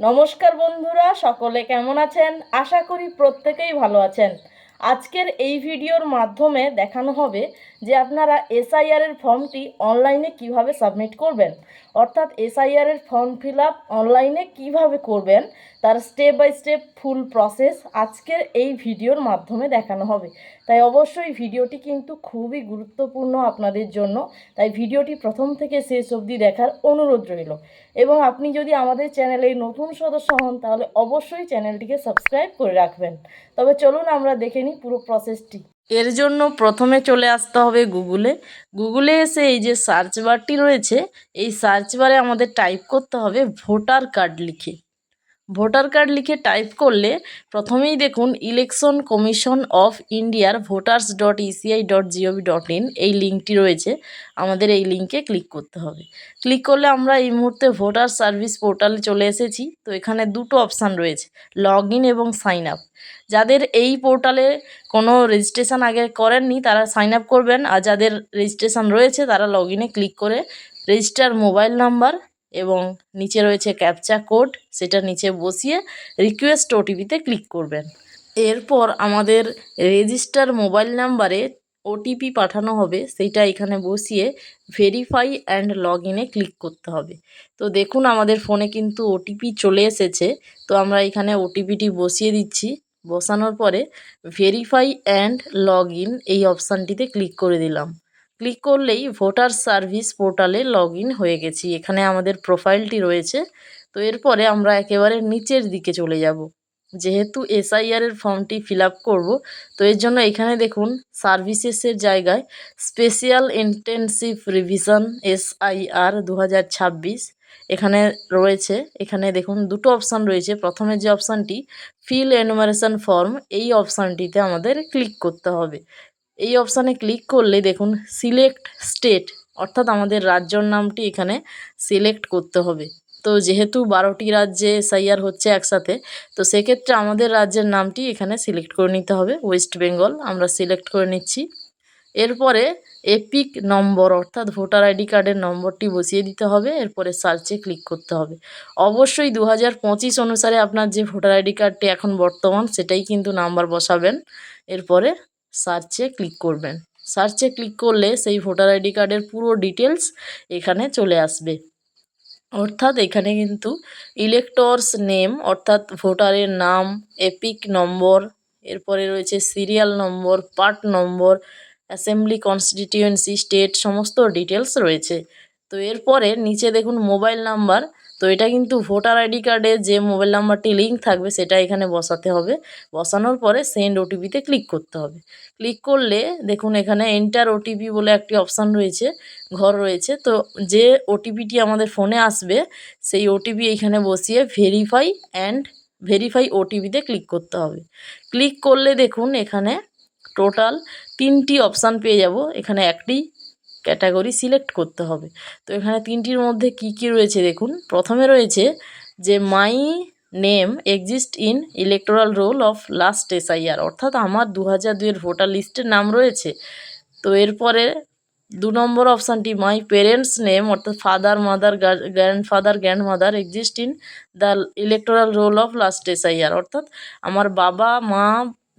নমস্কার বন্ধুরা সকলে কেমন আছেন? আশা করি প্রত্যেকেই ভালো আছেন। আজকের এই ভিডিওর মাধ্যমে দেখানো হবে যে আপনারা এসআইআর এর ফর্মটি অনলাইনে কীভাবে সাবমিট করবেন। অর্থাৎ এসআইআর এর ফর্ম ফিল আপ অনলাইনে কীভাবে করবেন, তার step by step full process আজকের এই ভিডিওর মাধ্যমে দেখানো হবে। তাই অবশ্যই ভিডিওটি কিন্তু খুবই গুরুত্বপূর্ণ আপনাদের জন্য। তাই ভিডিওটি প্রথম থেকে শেষ অবধি দেখার অনুরোধ রইল। এবং আপনি যদি আমাদের চ্যানেলের নতুন সদস্য হন, তাহলে অবশ্যই চ্যানেলটিকে সাবস্ক্রাইব করে রাখবেন। তবে চলুন আমরা দেখে নিই পুরো প্রসেসটি এর জন্য প্রথমে চলে আসতে হবে গুগলে। গুগলে এসে এই যে সার্চ বারটি রয়েছে, এই সার্চ বারে আমাদের টাইপ করতে হবে ভোটার কার্ড লিখে। ভোটার কার্ড লিখে টাইপ করলে প্রথমেই দেখুন ইলেকশন কমিশন অফ ইন্ডিয়ার voters dot ECI dot GOV dot in এই লিঙ্কটি রয়েছে। আমাদের এই লিঙ্কে ক্লিক করতে হবে। ক্লিক করলে আমরা এই মুহূর্তে ভোটার সার্ভিস পোর্টালে চলে এসেছি। তো এখানে দুটো অপশান রয়েছে লগ ইন এবং সাইন আপ যাদের এই পোর্টালে কোনো রেজিস্ট্রেশন আগে করেননি, তারা সাইন আপ করবেন। আর যাদের রেজিস্ট্রেশন রয়েছে, তারা লগ ইনে ক্লিক করে রেজিস্টার মোবাইল নাম্বার এবং নিচে রয়েছে ক্যাপচা কোড সেটা নিচে বসিয়ে রিকোয়েস্ট ওটিপিতে ক্লিক করবেন। এরপর আমাদের রেজিস্টার মোবাইল নাম্বারে ওটিপি পাঠানো হবে সেইটা এখানে বসিয়ে ভেরিফাই অ্যান্ড লগ ইনে ক্লিক করতে হবে। তো দেখুন, আমাদের ফোনে কিন্তু ওটিপি চলে এসেছে। তো আমরা এখানে ওটিপিটি বসিয়ে দিচ্ছি। বসানোর পরে ভেরিফাই অ্যান্ড লগ ইন এই অপশানটিতে ক্লিক করে দিলাম। ক্লিক করলেই ভোটার সার্ভিস পোর্টালে লগ হয়ে গেছি। এখানে আমাদের প্রোফাইলটি রয়েছে। তো এরপরে আমরা একেবারে নিচের দিকে চলে যাব। যেহেতু এসআইআর এর ফর্মটি ফিল আপ করব, তো এর জন্য এখানে দেখুন সার্ভিসেসের জায়গায় স্পেশাল ইন্টেনসিভ রিভিশন এসআইআর দু হাজার ছাব্বিশ এখানে রয়েছে। এখানে দেখুন, দুটো অপশান রয়েছে। প্রথমে যে অপশানটি, ফিল এনুমারেশন ফর্ম, এই অপশানটিতে আমাদের ক্লিক করতে হবে। এই অপশানে ক্লিক করলে দেখুন সিলেক্ট স্টেট অর্থাৎ আমাদের রাজ্যর নামটি এখানে সিলেক্ট করতে হবে। তো যেহেতু বারোটি রাজ্যে এসআইআর হচ্ছে একসাথে, তো সেক্ষেত্রে আমাদের রাজ্যের নামটি এখানে সিলেক্ট করে নিতে হবে। ওয়েস্ট বেঙ্গল আমরা সিলেক্ট করে নিচ্ছি। এরপরে এপিক নম্বর অর্থাৎ ভোটার আইডি কার্ডের নম্বরটি বসিয়ে দিতে হবে, এরপরে সার্চে ক্লিক করতে হবে। অবশ্যই দু হাজার পঁচিশ অনুসারে আপনার যে ভোটার আইডি কার্ডটি এখন বর্তমান, সেটাই কিন্তু নাম্বার বসাবেন। এরপরে সার্চে ক্লিক করবেন। সার্চে ক্লিক করলে সেই ভোটার আইডি কার্ডের পুরো ডিটেলস এখানে চলে আসবে। অর্থাৎ এখানে কিন্তু ইলেক্টরস নেম অর্থাৎ ভোটারের নাম এপিক নম্বর এরপরে রয়েছে serial number part number assembly constituency state সমস্ত ডিটেলস রয়েছে। তো এরপরে নিচে দেখুন মোবাইল নাম্বার, তো এটা কিন্তু ভোটার আইডি কার্ডে যে মোবাইল নাম্বারটি লিঙ্ক থাকবে সেটা এখানে বসাতে হবে। বসানোর পরে সেন্ড ওটিপিতে ক্লিক করতে হবে। ক্লিক করলে দেখুন এখানে এন্টার ওটিপি বলে একটি অপশান রয়েছে, ঘর রয়েছে। তো যে ওটিপিটি আমাদের ফোনে আসবে, সেই ওটিপি এখানে বসিয়ে ভেরিফাই অ্যান্ড ভেরিফাই ওটিপিতে ক্লিক করতে হবে। ক্লিক করলে দেখুন এখানে টোটাল তিনটি অপশান পেয়ে যাব। এখানে একটি ক্যাটাগরি সিলেক্ট করতে হবে। তো এখানে তিনটির মধ্যে কি কি রয়েছে দেখুন? প্রথমে রয়েছে যে my name exist in electoral roll of last SIR অর্থাৎ আমার দু হাজার দুইয়ের ভোটার লিস্টের নাম রয়েছে। তো এরপরে দু নম্বর অপশানটি মাই পেরেন্টস নেম অর্থাৎ father mother grandfather grandmother exist in the electoral roll of last SIR অর্থাৎ আমার বাবা, মা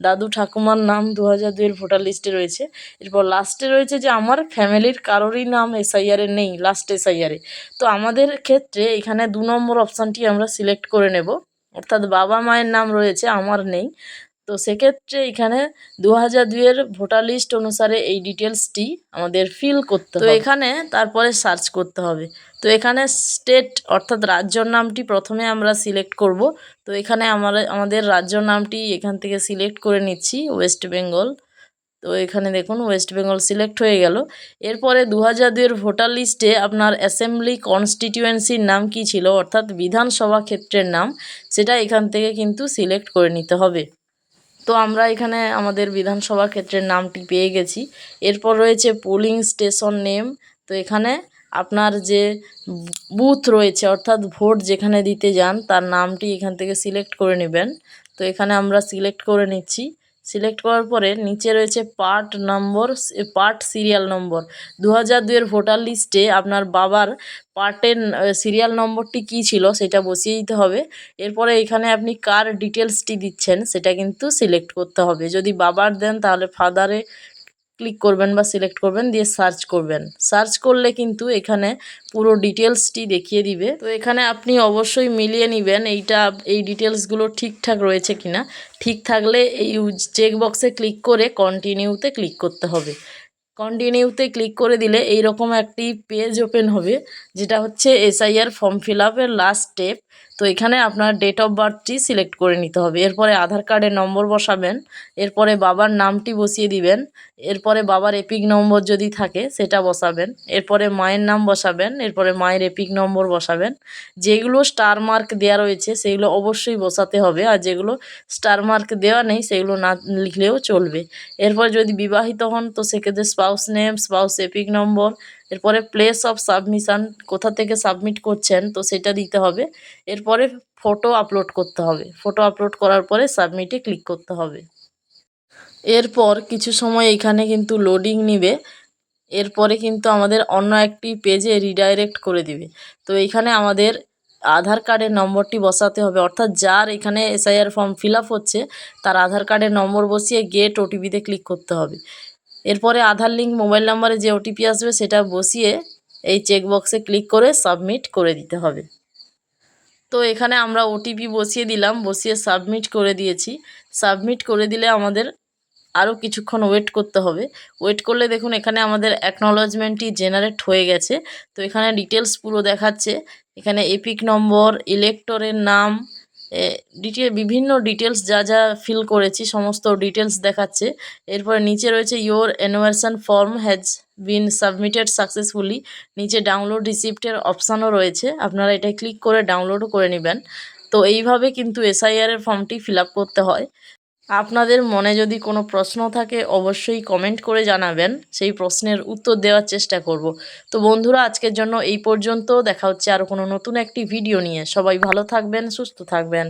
দাদু ঠাকুমার নাম দু হাজার দুইয়ের ভোটার লিস্টে রয়েছে। এরপর লাস্টে রয়েছে যে আমার ফ্যামিলির কারোরই নাম এসআইআরে নেই লাস্ট এসআইআরে তো আমাদের ক্ষেত্রে এখানে দু নম্বর অপশানটি আমরা সিলেক্ট করে নেব। অর্থাৎ বাবা মায়ের নাম রয়েছে, আমার নেই। তো সেক্ষেত্রে এখানে দু হাজার দুইয়ের ভোটার লিস্ট অনুসারে এই ডিটেলসটি আমাদের ফিল করতে তো এখানে তারপরে সার্চ করতে হবে। তো এখানে স্টেট অর্থাৎ রাজ্যর নামটি প্রথমে আমরা সিলেক্ট করব। তো এখানে আমার আমাদের রাজ্যর নামটি এখান থেকে সিলেক্ট করে নিচ্ছি ওয়েস্ট বেঙ্গল। তো এখানে দেখুন ওয়েস্ট বেঙ্গল সিলেক্ট হয়ে গেল। এরপরে দু হাজার দুইয়ের ভোটার লিস্টে আপনার অ্যাসেম্বলি কনস্টিটিউয়েন্সির নাম কি ছিল? অর্থাৎ বিধানসভা ক্ষেত্রের নাম সেটা এখান থেকে কিন্তু সিলেক্ট করে নিতে হবে। তো আমরা এখানে আমাদের বিধানসভা ক্ষেত্রের নামটি পেয়ে গেছি। এরপর রয়েছে পোলিং স্টেশন নেম তো এখানে আপনার যে বুথ রয়েছে, অর্থাৎ ভোট যেখানে দিতে যান, তার নামটি এখান থেকে সিলেক্ট করে নেবেন। তো এখানে আমরা সিলেক্ট করে নিচ্ছি। সিলেক্ট করার পরে নিচে রয়েছে part number part serial number দু হাজার দুইয়ের ভোটার লিস্টে আপনার বাবার পার্টের সিরিয়াল নম্বরটি কি ছিল সেটা বসিয়ে দিতে হবে। এরপরে এখানে আপনি কার ডিটেলসটি দিচ্ছেন, সেটা কিন্তু সিলেক্ট করতে হবে। যদি বাবার দেন তাহলে ফাদারে ক্লিক করবেন বা সিলেক্ট করবেন, দিয়ে সার্চ করবেন। সার্চ করলে কিন্তু এখানে পুরো ডিটেলসটি দেখিয়ে দিবে। তো এখানে আপনি অবশ্যই মিলিয়ে নেবেন এইটা, এই ডিটেলসগুলো ঠিকঠাক রয়েছে কিনা। ঠিক থাকলে এই চেক বক্সে ক্লিক করে কন্টিনিউতে ক্লিক করতে হবে। কন্টিনিউতে ক্লিক করে দিলে এই রকম একটি পেজ ওপেন হবে, যেটা হচ্ছে এসআইআর ফর্ম ফিল আপের লাস্ট স্টেপ তো এখানে আপনার ডেট অফ বার্থটি সিলেক্ট করে নিতে হবে। এরপরে আধার কার্ডের নম্বর বসাবেন, এরপরে বাবার নামটি বসিয়ে দিবেন, এরপরে বাবার এপিক নম্বর যদি থাকে সেটা বসাবেন, এরপরে মায়ের নাম বসাবেন, এরপরে মায়ের এপিক নম্বর বসাবেন। যেগুলো স্টার মার্ক দেওয়া রয়েছে সেগুলো অবশ্যই বসাতে হবে, আর যেগুলো স্টার মার্ক দেওয়া নেই সেগুলো না লিখলেও চলবে। এরপর যদি বিবাহিত হন তো সেক্ষেত্রে spouse name spouse EPIC number এরপরে প্লেস অফ সাবমিশন কোথা থেকে সাবমিট করছেন, তো সেটা দিতে হবে। এরপরে ফটো আপলোড করতে হবে। ফটো আপলোড করার পরে সাবমিটে ক্লিক করতে হবে। এরপর কিছু সময় এখানে কিন্তু লোডিং নিবে। এরপরে কিন্তু আমাদের অন্য একটি পেজে রিডাইরেক্ট করে দিবে। তো এখানে আমাদের আধার কার্ডের নম্বরটি বসাতে হবে। অর্থাৎ যার এখানে এসআইআর ফর্ম ফিল হচ্ছে, তার আধার কার্ডের নম্বর বসিয়ে গেট ওটিপিতে ক্লিক করতে হবে। এরপরে আধার লিঙ্ক, মোবাইল নাম্বারে যে ওটিপি আসবে সেটা বসিয়ে এই চেক বক্সে ক্লিক করে সাবমিট করে দিতে হবে। তো এখানে আমরা ওটিপি বসিয়ে দিলাম, বসিয়ে সাবমিট করে দিয়েছি। সাবমিট করে দিলে আমাদের আরও কিছুক্ষণ ওয়েট করতে হবে। ওয়েট করলে দেখুন এখানে আমাদের অ্যাকনলেজমেন্টটি জেনারেট হয়ে গেছে। তো এখানে ডিটেলস পুরো দেখাচ্ছে। এখানে এপিক নম্বর ইলেক্টরের নাম ডিটেল বিভিন্ন ডিটেলস যা যা ফিল করেছি, সমস্ত ডিটেলস দেখাচ্ছে। এরপরে নিচে রয়েছে your enumeration form has been submitted successfully নিচে ডাউনলোড রিসিপ্টের অপশানও রয়েছে। আপনারা এটা ক্লিক করে ডাউনলোডও করে নেবেন। তো এইভাবে কিন্তু এসআইআরের ফর্মটি ফিল করতে হয়। আপনাদের মনে যদি কোনো প্রশ্ন থাকে, অবশ্যই কমেন্ট করে জানাবেন। সেই প্রশ্নের উত্তর দেওয়ার চেষ্টা করব। তো বন্ধুরা, আজকের জন্য এই পর্যন্ত। দেখা হচ্ছে আরও কোনো নতুন একটি ভিডিও নিয়ে। সবাই ভালো থাকবেন, সুস্থ থাকবেন।